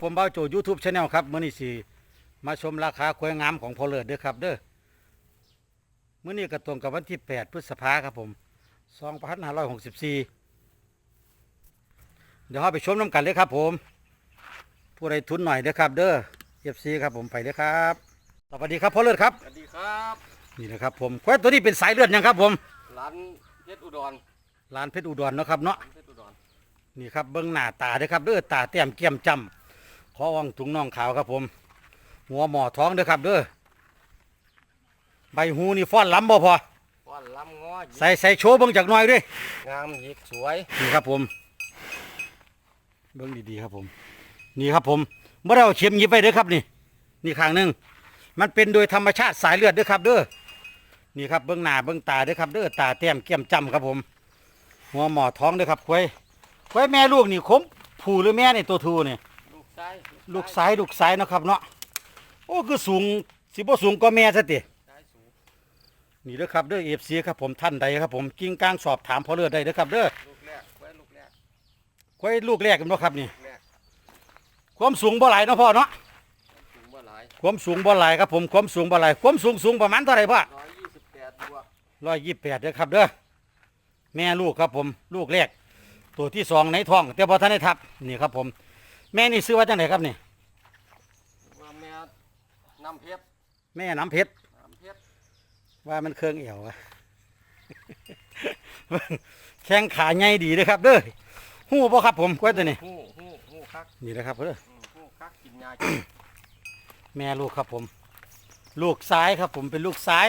ผมเบ้าโจยูทูบชาแนลครับมื้อนี้สิมาชมราคาควายงามของพอเลิศเด้อครับเด้อมื้อนี้ก็ตรงกับวันที่ 8 พฤษภาครับผม2564 เดี๋ยวเราไปชมน้ำกันเลยครับผม ผู้ใดทุนหน่อยเด้อครับ เด้อ FC ครับผมไปเลยครับสวัสดีครับพ่อเลิศครับ สวัสดีครับนี่นะครับผมควายตัวนี้เป็นสายเลือดยังครับผม ร้านเพชรอุดรลานเพชรอุดรเนาะครับเนาะ ร้านเพชรอุดรนี่ครับเบิ้งหน้าตาเด้อครับเด้อตาแต้มเกี่ยมจำ ขอว่องถุงน่องขาวครับผม หัวหมอท้องเด้อครับเด้อใบหูนี่ฟ้อนล้ำบ่พอว่านลำง้อหยิกใส่ใส่โชว์เบิ้งจากหน่อยด้วยงามหยิกสวยนี่ครับผม เบิ้งดีๆครับผม นี่ครับผมเมื่อเราเข็มหยิบไปเด้อครับนี่ นี่ข้างหนึงมันเป็นโดยธรรมชาติสายเลือดเด้อครับเด้อนี่ครับเบิ้งหน้าเบิ้งตาเด้อครับเด้อตาแต้มเกี่ยมจำครับผม หัวหมอท้องเด้อครับควายควายแม่ลูกนี่คมผู้หรือแม่นี่ตัวทูนี่ ลูกซ้ายลูกซ้ายลูกซ้ายเนาะครับเนาะโอ้คือสูงสิบ่สูงก็แม่ซะติซ้ายสูงนี่เด้อครับเด้อเอฟซีครับผมท่านใดครับผมกิ้งก้างสอบถามพอเลือดได้เด้อครับเด้อลูกแรกไว้ลูกแรกไว้ลูกแรกกันบ่ครับนี่ ลูกแรกความสูงบ่หลายเนาะพ่อเนาะสูงบ่หลายความสูงบ่หลายครับผมความสูงบ่หลายความสูงสูงประมาณเท่าไหร่พ่อ ร้อยยี่สิบแปดบวกร้อยยี่สิบแปดเด้อครับเด้อแม่ลูกครับผม ลูกแรกตัวที่สองในท้อง แต่พอท่านได้ทับนี่ครับผม แม่นี่ซื้อว่าจังไหนครับนี่ว่าแม่น้ำเพชรแม่น้ำเพชรน้ำเพชรว่ามันเครื่องเอวอะแข้งขาใหญ่ดีเลยครับเด้อหู้บ่ครับผมกล้วยตัวนี้หู้หู้หู้คักนี่นะครับเด้ออืมหู้คักกินยากินแม่ลูกครับผม ลูกซ้ายครับผมเป็นลูกซ้าย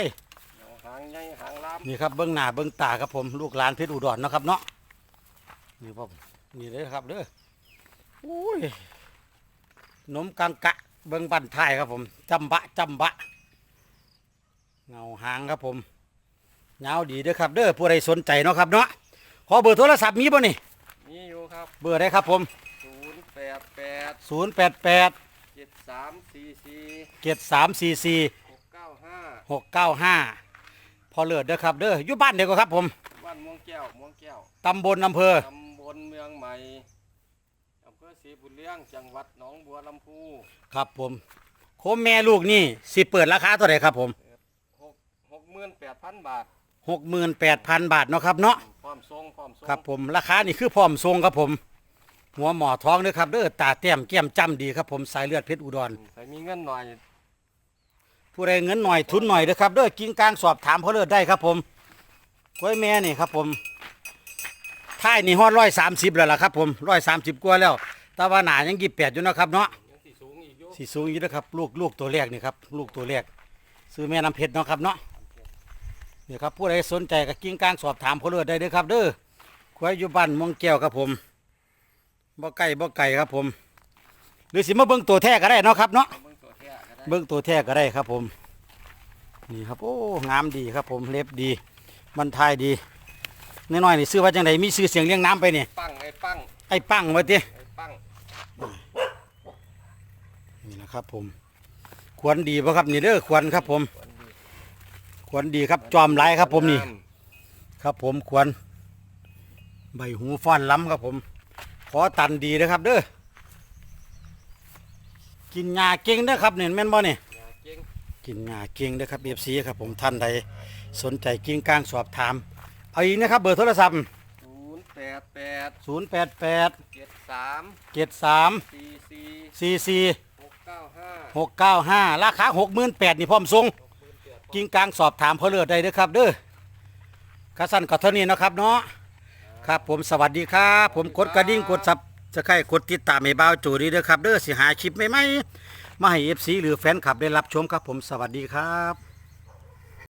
เอาหางใหญ่หางลามนี่ครับเบิ้งหน้าเบิ้งตาครับผม ลูกหลานเพชรอุดรเนาะครับเนาะนี่พ่อนี่เลยครับเด้อ อุ้ยนมกังกะ เบิ้งบันท้ายครับผมจำบะจำบะ เงาหางครับผมยาวดีเด้อครับเด้อผู้ใดสนใจเนาะครับเนาะขอเบอร์โทรศัพท์มีบ่นี่มีอยู่ครับ เบอร์ได้ครับผมศูนย์แปดแปด0 8 8เจ็ดสามสี่สี่7 3 4 4หกเก้าห้า6 9 5 พอเลิศเด้อครับเด้ออยู่บ้านเดียวกันครับผม บ้านม่วงแก้วม่วงแก้วตำบลอำเภอตำบลเมืองใหม่อำเภอ ศรีบุญเลี้ยงจังหวัดหนองบัวลำพูครับผมโคมแม่ลูกนี่สิเปิดราคาเท่าไหร่ครับผมหกหกหมื่นแปดพันบาท68,000บาทเนาะครับเนาะพร้อมทรงพร้อมทรงครับผมราคานี่คือพร้อมทรงครับผม หัวหมอท้องเด้อครับเด้อตาแต้มแก้มจ้ำดีครับผมสายเลือดเพชรอุดร ใครมีเงินหน่อยผู้ใดเงินหน่อยทุนหน่อยเด้อครับเด้อกิ้งกลางสอบถามเขาเลิศได้ครับผมกล้วยแม่นี่ครับผมท้ายนี่ฮอดร้อยสามสิบแล้วล่ะครับผมร้อยสามสิบกว่าแล้ว แต่ว่าหนายังยี่แปดอยู่เนาะครับเนาะยังสิสูงอีกอยู่สีสูงอยู่นะครับ ลูกลูกตัวแรกนี่ครับลูกตัวแรกซื้อแม่น้ำเพชรเนาะครับเนาะนี่ครับผู้ใดสนใจก็กิ้งกลางสอบถามเขาเลิศได้เด้อครับ เด้อควายอยู่บ้านม่วงแก้วครับผมบ่ไก่บ่ไก่ครับผม หรือสิมาเบิ่งตัวแท้ก็ได้เนาะครับเนาะเอาเบิ่งตัวแท้ก็ได้เบิ้งตัวแท้ก็ได้ครับผม นี่ครับโอ้งามดีครับผมเล็บดี มันทายดีน้อยๆนี่ซื้อว่าจังไดมีชื่อเสียงเรียงน้ำไปนี่ ปั้งไอ้ปั้งไอ้ปังว่าติไอ้ปั้ง นี่นะครับ ผมควรดีป่ะครับนี่เด้อควรครับ ผมคนดีควรดีครับจอมหลายครับ ผมนี่งาครับ ผมควรใบหูฟ้อนล้ำครับผม ขอตันดีนะครับ เด้อกินหญ้าเก่งเด้อครับเนี่ยแม่นบ่เนี่ยอย่าเก่งกินหญ้าเก่งเด้อครับเอฟซีครับ ผมท่านใดสนใจกิ้งกลางสอบถาม เอาอีกนะครับ เบอร์โทรศัพท์ ศูนย์แปดแปด0 8 8 เจ็ดสาม7 3 สี่สี่ 4 4 หกเก้าห้า6 9 5ราคา68,000นี่พร้อมส่งหกหมื่นแปดกิ้งกลางสอบถามเพอเลือดได้เด้อครับเด้อกระสันก็เท่านี้เนาะครับเนาะครับผมสวัสดีครับ ผมกดกระดิ่งกดซับจะใครกดติดตามให้บ่าวจูดีเด้อครับเด้อสิหาคลิปใหม่ๆมาให้ FC หรือแฟนคลับได้รับชมครับผมสวัสดีครับ